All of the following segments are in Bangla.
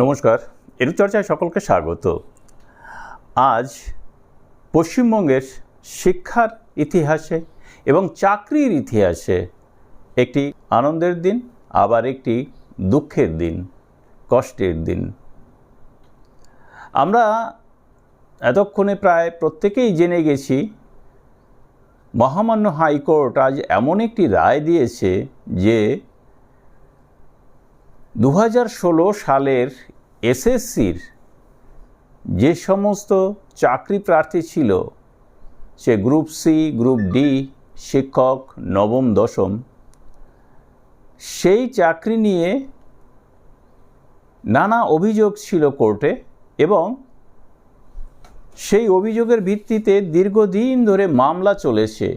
নমস্কার এরু চর্চায় সকলকে স্বাগত। আজ পশ্চিমবঙ্গের শিক্ষার ইতিহাসে এবং চাকরির ইতিহাসে একটি আনন্দের দিন, আবার একটি দুঃখের দিন, কষ্টের দিন। আমরা এতক্ষণে প্রায় প্রত্যেকেই জেনে গেছি, মহামান্য হাইকোর্ট আজ এমন একটি রায় দিয়েছে যে দু হাজার ষোলো সালের এসএসসির যে সমস্ত চাকরি প্রার্থী ছিল, সে গ্রুপ সি, গ্রুপ ডি, শিক্ষক, নবম, দশম, সেই চাকরি নিয়ে নানা অভিযোগ ছিল কোর্টে এবং সেই অভিযোগের ভিত্তিতে দীর্ঘদিন ধরে মামলা চলেছে।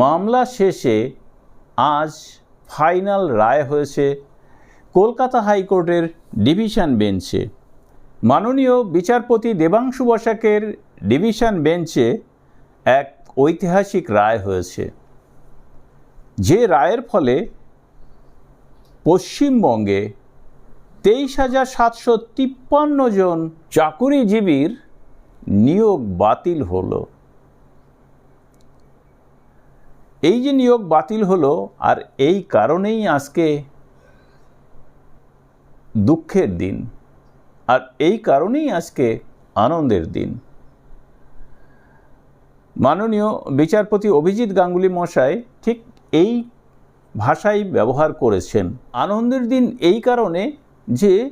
মামলা শেষে আজ ফাইনাল রায় হয়েছে কলকাতা হাইকোর্টের ডিভিশন বেঞ্চে। মাননীয় বিচারপতি দেবাংশু বসাকের ডিভিশন বেঞ্চে এক ঐতিহাসিক রায় হয়েছে। যে রায়ের ফলে পশ্চিমবঙ্গে তেইশ হাজার সাতশো তিপ্পান্ন জন চাকুরিজীবীর নিয়োগ বাতিল হলো। এই যে নিয়োগ বাতিল হলো, আর এই কারণেই আজকে দুঃখের দিন। আর এই কারণেই আজকে আনন্দের দিন। মাননীয় বিচারপতি অভিজিৎ গাঙ্গুলি মশাই ঠিক এই ভাষাই ব্যবহার করেছেন। আনন্দের দিন এই কারণে যে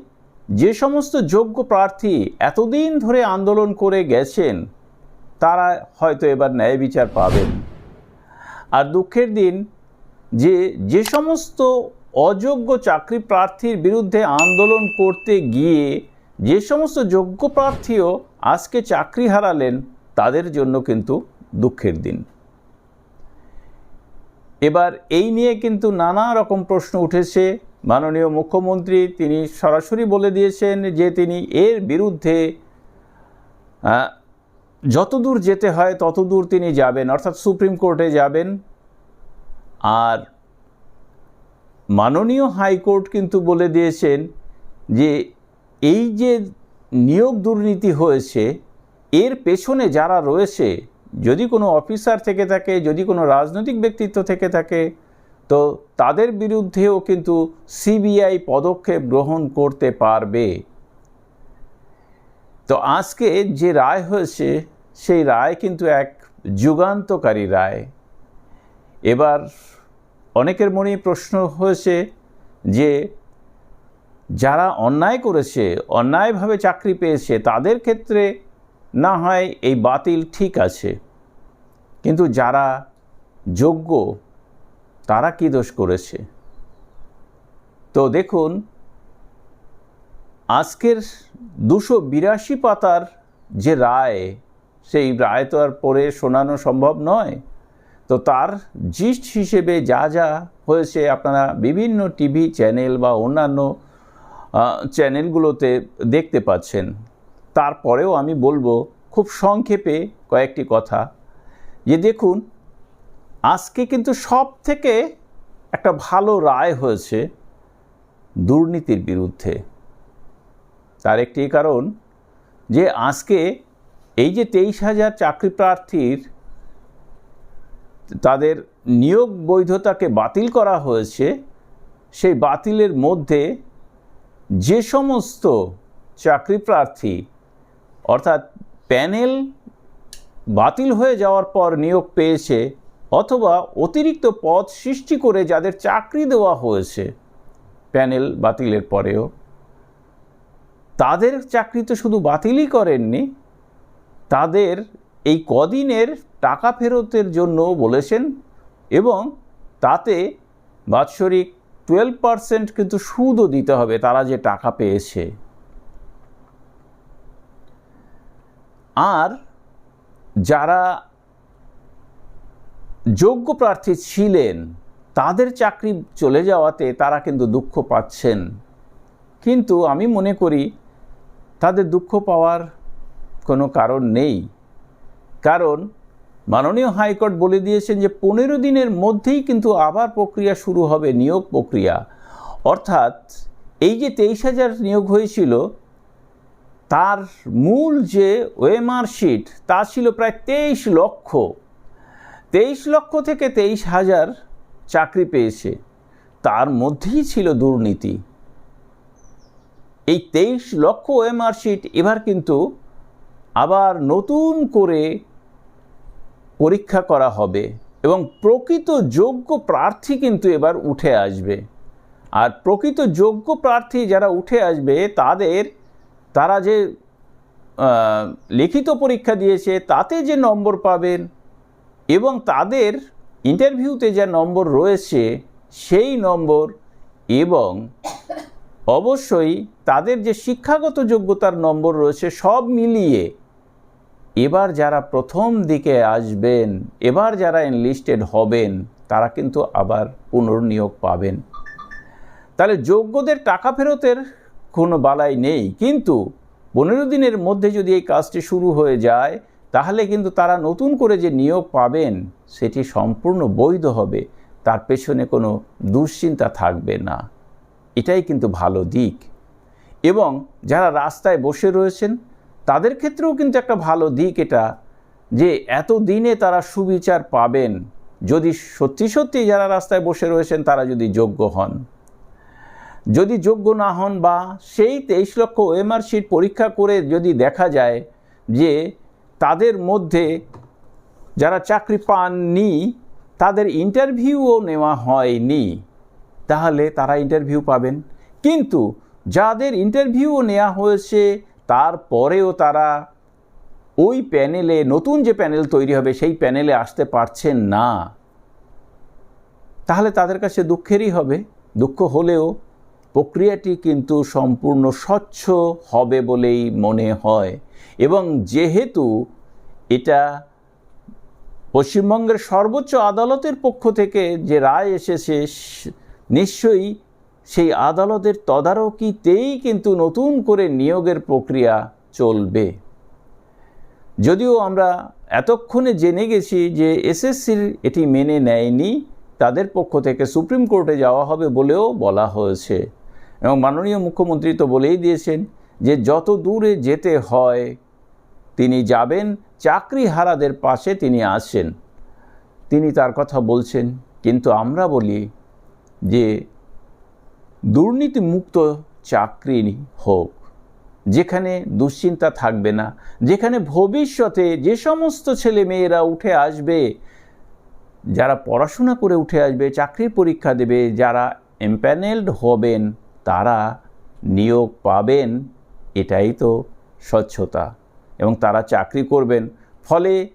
যে সমস্ত যোগ্য প্রার্থী এতদিন ধরে আন্দোলন করে গেছেন, তারা হয়তো এবার ন্যায় বিচার পাবেন। আর দুঃখের দিন যে যে সমস্ত অযোগ্য চাকরি প্রার্থীর বিরুদ্ধে আন্দোলন করতে গিয়ে যে সমস্ত যোগ্য প্রার্থীও আজকে চাকরি হারালেন, তাদের জন্য কিন্তু দুঃখের দিন। এবার এই নিয়ে কিন্তু নানা রকম প্রশ্ন উঠেছে। মাননীয় মুখ্যমন্ত্রী তিনি সরাসরি বলে দিয়েছেন যে তিনি এর বিরুদ্ধে যতদূর যেতে হয় ততদূর তিনি যাবেন, অর্থাৎ সুপ্রিম কোর্টে যাবেন। আর মাননীয় হাইকোর্ট কিন্তু বলে দিয়েছেন যে এই যে নিয়োগ দুর্নীতি হয়েছে, এর পেছনে যারা রয়েছে, যদি কোনো অফিসার থেকে থাকে, যদি কোনো রাজনৈতিক ব্যক্তিত্ব থেকে থাকে, তো তাদের বিরুদ্ধেও কিন্তু সিবিআই পদক্ষেপ গ্রহণ করতে পারবে। তো আজকে যে রায় হয়েছে, সেই রায় কিন্তু এক যুগান্তকারী রায়। এবার অনেকের মনে প্রশ্ন হয়েছে যে, যারা অন্যায় করেছে, অন্যায়ভাবে চাকরি পেয়েছে, তাদের ক্ষেত্রে না হয় এই বাতিল ঠিক আছে। কিন্তু যারা যোগ্য, তারা কি দোষ করেছে? তো দেখুন, আজকের দুশো বিরাশি পাতার যে রায়, সেই রায় তো আর পড়ে শোনানো সম্ভব নয়। তো তার জিস্ট হিসেবে যা যা হয়েছে আপনারা বিভিন্ন টিভি চ্যানেল বা অন্যান্য চ্যানেলগুলোতে দেখতে পাচ্ছেন। তারপরেও আমি বলব, খুব সংক্ষেপে কয়েকটি কথা। যে দেখুন, আজকে কিন্তু সব থেকে একটা ভালো রায় হয়েছে দুর্নীতির বিরুদ্ধে। তার একটি কারণ যে আজকে এই যে তেইশ হাজার চাকরি প্রার্থীর তাদের নিয়োগ বৈধতাকে বাতিল করা হয়েছে, সেই বাতিলের মধ্যে যে সমস্ত চাকরি প্রার্থী, অর্থাৎ প্যানেল বাতিল হয়ে যাওয়ার পর নিয়োগ পেয়েছে অথবা অতিরিক্ত পদ সৃষ্টি করে যাদের চাকরি দেওয়া হয়েছে প্যানেল বাতিলের পরেও, তাদের চাকরি তো শুধু বাতিলই করেননি, তাদের এই কদিনের টাকা ফেরতের জন্য বলেছেন এবং তাতে বাৎসরিক টুয়েলভ পারসেন্ট কিন্তু সুদও দিতে হবে, তারা যে টাকা পেয়েছে। আর যারা যোগ্য প্রার্থী ছিলেন, তাদের চাকরি চলে যাওয়াতে তারা কিন্তু দুঃখ পাচ্ছেন। কিন্তু আমি মনে করি, তাদের দুঃখ পাওয়ার কোনো কারণ নেই। কারণ মাননীয় হাইকোর্ট বলে দিয়েছেন যে পনেরো দিনের মধ্যেই কিন্তু আবার প্রক্রিয়া শুরু হবে, নিয়োগ প্রক্রিয়া। অর্থাৎ এই যে তেইশ হাজার নিয়োগ হয়েছিল, তার মূল যে ওএমআর শিট, তা ছিল প্রায় তেইশ লক্ষ। তেইশ লক্ষ থেকে তেইশ হাজার চাকরি পেয়েছে। তার মধ্যেই ছিল দুর্নীতি। এই তেইশ লক্ষ ওএমআর শিট এবার কিন্তু আবার নতুন করে পরীক্ষা করা হবে এবং প্রকৃত যোগ্য প্রার্থী কিন্তু এবার উঠে আসবে। আর প্রকৃত যোগ্য প্রার্থী যারা উঠে আসবে, তাদের, তারা যে লিখিত পরীক্ষা দিয়েছে, তাতে যে নম্বর পাবেন এবং তাদের ইন্টারভিউতে যা নম্বর রয়েছে, সেই নম্বর এবং অবশ্যই তাদের যে শিক্ষাগত যোগ্যতার নম্বর রয়েছে, সব মিলিয়ে এবার যারা প্রথম দিকে আসবেন, এবার যারা এনলিস্টেড হবেন, তারা কিন্তু আবার পুনর্নিয়োগ পাবেন। তাহলে যোগ্যদের টাকা ফেরতের কোনো বালাই নেই, কিন্তু পনেরো দিনের মধ্যে যদি এই কাজটি শুরু হয়ে যায়, তাহলে কিন্তু তারা নতুন করে যে নিয়োগ পাবেন, সেটি সম্পূর্ণ বৈধ হবে, তার পেছনে কোনো দুশ্চিন্তা থাকবে না। এটাই কিন্তু ভালো দিক। এবং যারা রাস্তায় বসে রয়েছেন তাদের ক্ষেত্রেও কিন্তু একটা ভালো দিক এটা যে এত দিনে তারা সুবিচার পাবেন। যদি সত্যি সত্যি যারা রাস্তায় বসে রয়েছেন, তারা যদি যোগ্য হন। যদি যোগ্য না হন বা সেই তেইশ লক্ষ ওএমআর শিট পরীক্ষা করে যদি দেখা যায় যে তাদের মধ্যে যারা চাকরি পাননি, তাদের ইন্টারভিউও নেওয়া হয়নি, তাহলে তারা ইন্টারভিউ পাবেন। কিন্তু যাদের ইন্টারভিউও নেওয়া হয়েছে তারপরেও তারা ওই প্যানেলে, নতুন যে প্যানেল তৈরি হবে, সেই প্যানেলে আসতে পারছেন না। তাহলে তাদের কাছে দুঃখেরই হবে। দুঃখ হলেও প্রক্রিয়াটি কিন্তু সম্পূর্ণ স্বচ্ছ হবে বলেই মনে হয়। এবং যেহেতু এটা পশ্চিমবঙ্গের সর্বোচ্চ আদালতের পক্ষ থেকে যে রায় এসেছে নিশ্চয়ই সেই আদালতের তদারকিতেই কিন্তু নতুন করে নিয়োগের প্রক্রিয়া চলবে। যদিও আমরা এতক্ষণে জেনে গেছি যে এসএসসির এটি মেনে নেয়নি, তাদের পক্ষ থেকে সুপ্রিম কোর্টে যাওয়া হবে বলেও বলা হয়েছে। এবং মাননীয় মুখ্যমন্ত্রী তো বলেই দিয়েছেন যে যত দূরে যেতে হয়, তিনি যাবেন, চাকরি হারাদের পাশে তিনি আছেন। তিনি তার কথা বলছেন, কিন্তু আমরা বলি যে দুর্নীতিমুক্ত চাকরি হোক, যেখানে দুশ্চিন্তা থাকবে না, যেখানে ভবিষ্যতে যে সমস্ত ছেলে মেয়েরা উঠে আসবে, যারা পড়াশোনা করে উঠে আসবে, চাকরির পরীক্ষা দেবে, যারা এম্প্যানেলড হবেন, তারা নিয়োগ পাবেন, এটাই তো স্বচ্ছতা। এবং তারা চাকরি করবেন। ফলে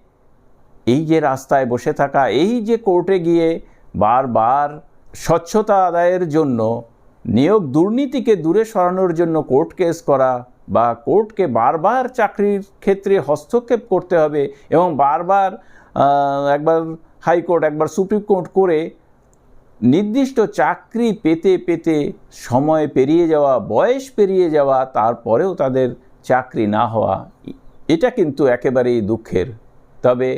এই যে রাস্তায় বসে থাকা, এই যে কোর্টে গিয়ে বারবার স্বচ্ছতা আদায়ের জন্য নিয়োগ দুর্নীতিকে দূরে সরানোর জন্য কোর্ট কেস করা বা কোর্টকে বারবার চাকরির ক্ষেত্রে হস্তক্ষেপ করতে হবে এবং বারবার একবার হাইকোর্ট, একবার সুপ্রিম কোর্ট করে নির্দিষ্ট চাকরি পেতে পেতে সময় পেরিয়ে যাওয়া, বয়স পেরিয়ে যাওয়া, তারপরেও তাদের চাকরি না হওয়া, এটা কিন্তু একেবারেই দুঃখের। তবে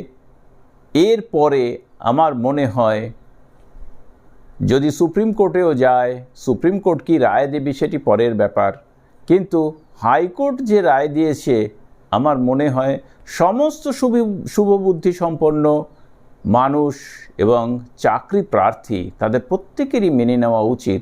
এর পরে আমার মনে হয় যদি সুপ্রিম কোর্টেও যায়, সুপ্রিম কোর্ট কি রায় দেবে সেটি পরের ব্যাপার। কিন্তু হাইকোর্ট যে রায় দিয়েছে, আমার মনে হয় সমস্ত শুভ- শুভবুদ্ধি সম্পন্ন মানুষ এবং চাকরি প্রার্থী তাদের প্রত্যেকেরই মেনে নেওয়া উচিত।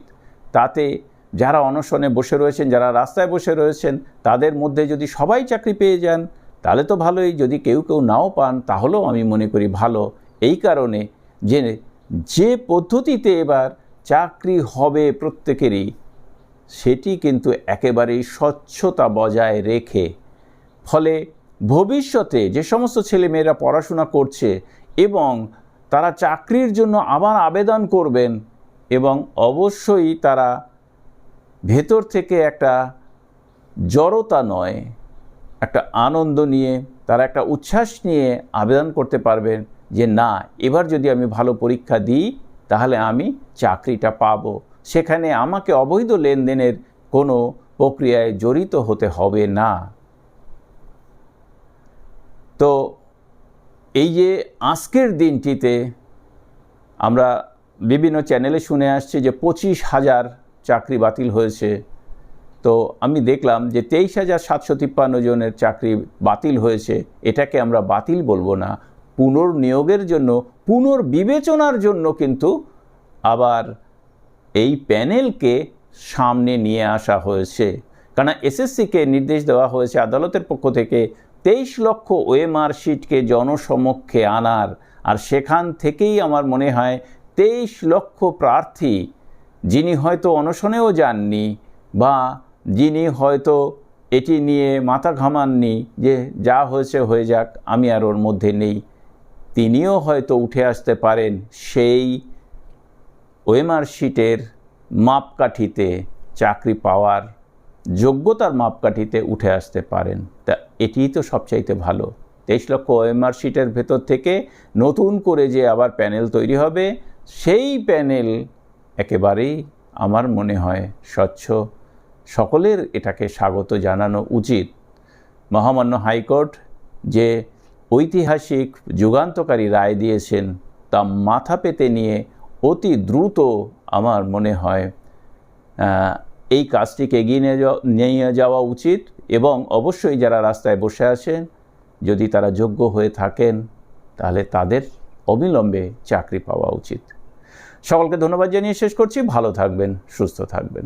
তাতে যারা অনশনে বসে রয়েছেন, যারা রাস্তায় বসে রয়েছেন, তাদের মধ্যে যদি সবাই চাকরি পেয়ে যান, তাহলে তো ভালোই। যদি কেউ কেউ নাও পান, তাহলেও আমি মনে করি ভালো। এই কারণে যে যে পদ্ধতিতে এবার চাকরি হবে প্রত্যেকেরই, সেটি কিন্তু একেবারেই স্বচ্ছতা বজায় রেখে, ফলে ভবিষ্যতে যে সমস্ত ছেলেমেয়েরা পড়াশোনা করছে এবং তারা চাকরির জন্য আবার আবেদন করবেন এবং অবশ্যই তারা ভেতর থেকে একটা জড়তা নয়, একটা আনন্দ নিয়ে, তারা একটা উচ্ছ্বাস নিয়ে আবেদন করতে পারবেন। যে না, এবার যদি আমি ভালো পরীক্ষা দিই, তাহলে আমি চাকরিটা পাবো। সেখানে আমাকে অবৈধ লেনদেনের কোনো প্রক্রিয়ায় জড়িত হতে হবে না। তো এই যে আজকের দিনটিতে আমরা বিভিন্ন চ্যানেলে শুনে আসছি যে পঁচিশ হাজার চাকরি বাতিল হয়েছে। তো আমি দেখলাম যে তেইশ হাজার সাতশো তিপ্পান্ন জনের চাকরি বাতিল হয়েছে। এটাকে আমরা বাতিল বলব না। পুনর্নিয়োগের জন্য, পুনর্বিবেচনার জন্য কিন্তু আবার এই প্যানেলকে সামনে নিয়ে আসা হয়েছে। কারণ এসএসসিকে নির্দেশ দেওয়া হয়েছে আদালতের পক্ষ থেকে, তেইশ লক্ষ ওএমআর শিটকে জনসমক্ষে আনার। আর সেখান থেকেই আমার মনে হয় তেইশ লক্ষ প্রার্থী, যিনি হয়তো অনশনেও যাননি বা যিনি হয়তো এটি নিয়ে মাথা ঘামাননি যে যা হয়েছে হয়ে যাক, আমি আর ওর মধ্যে নেই। তিনিও হয়তো উঠে আসতে পারেন সেই ওএমআর শিটের মাপকাঠিতে চাকরি পাওয়ার যোগ্যতার মাপকাঠিতে উঠে আসতে পারেন। তা এটিই তো সবচাইতে ভালো। তেইশ লক্ষ ওএমআর শিটের ভেতর থেকে নতুন করে যে আবার প্যানেল তৈরি হবে, সেই প্যানেল একেবারেই আমার মনে হয় স্বচ্ছ। সকলের এটাকে স্বাগত জানানো উচিত। মহামান্য হাইকোর্ট যে ঐতিহাসিক যুগান্তকারী রায় দিয়েছেন, তা মাথা পেতে নিয়ে অতি দ্রুত আমার মনে হয় এই কাজটিকে এগিয়ে নিয়ে যাওয়া উচিত এবং অবশ্যই যারা রাস্তায় বসে আছেন, যদি তারা যোগ্য হয়ে থাকেন, তাহলে তাদের অবিলম্বে চাকরি পাওয়া উচিত। সকলকে ধন্যবাদ জানিয়ে শেষ করছি। ভালো থাকবেন, সুস্থ থাকবেন।